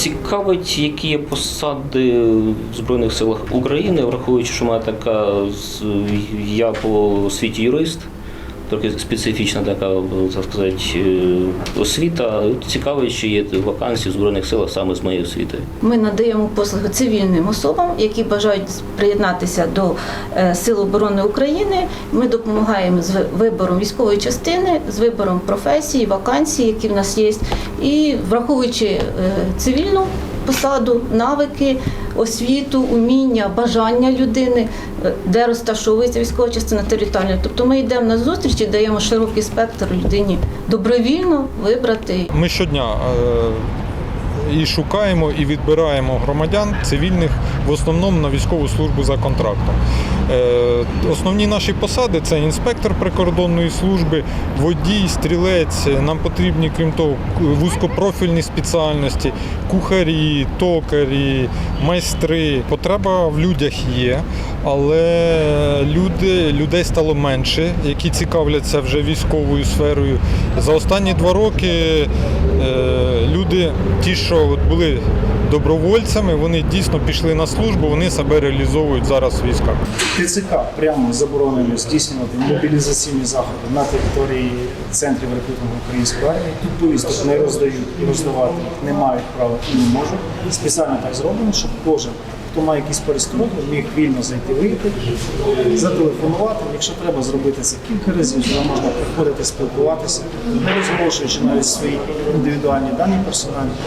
Цікавить, які є посади в Збройних силах України, враховуючи, що мене така я по світі юрист, трохи специфічна така, так сказати, е, освіта. Цікавить, чи є вакансії в Збройних силах саме з моєю освітою. Ми надаємо послуги цивільним особам, які бажають приєднатися до е, Сил оборони України. Ми допомагаємо з вибором військової частини, з вибором професії, вакансій, які в нас є, і враховуючи е, цивільну посаду, навики, освіту, уміння, бажання людини, е, де розташовується військова частина територіальна. Тобто ми йдемо на зустріч і даємо широкий спектр людині добровільно вибрати Ми щодня е, і шукаємо, і відбираємо громадян цивільних в основному на військову службу за контрактом. Е, Основні наші посади це інспектор прикордонної служби, водій, стрілець. Нам потрібні, крім того, вузькопрофільні спеціальності, кухарі, токарі, майстри. Потреба в людях є, але люди, людей стало менше, які цікавляться вже військовою сферою. За останні два роки люди, ті, що от були добровольцями, вони дійсно пішли на службу, вони себе реалізовують зараз в військах. ТЦК прямо заборонено здійснювати мобілізаційні заходи на території центрів рекрутингу української армії. Тут повісток не роздають і роздавати не мають права і не можуть. Спеціально так зроблено, щоб кожен, хто має якісь перестрої, міг вільно зайти вийти, зателефонувати. Якщо треба зробити це кілька разів, то можна приходити спілкуватися, не розголошуючи навіть свої індивідуальні дані персональні.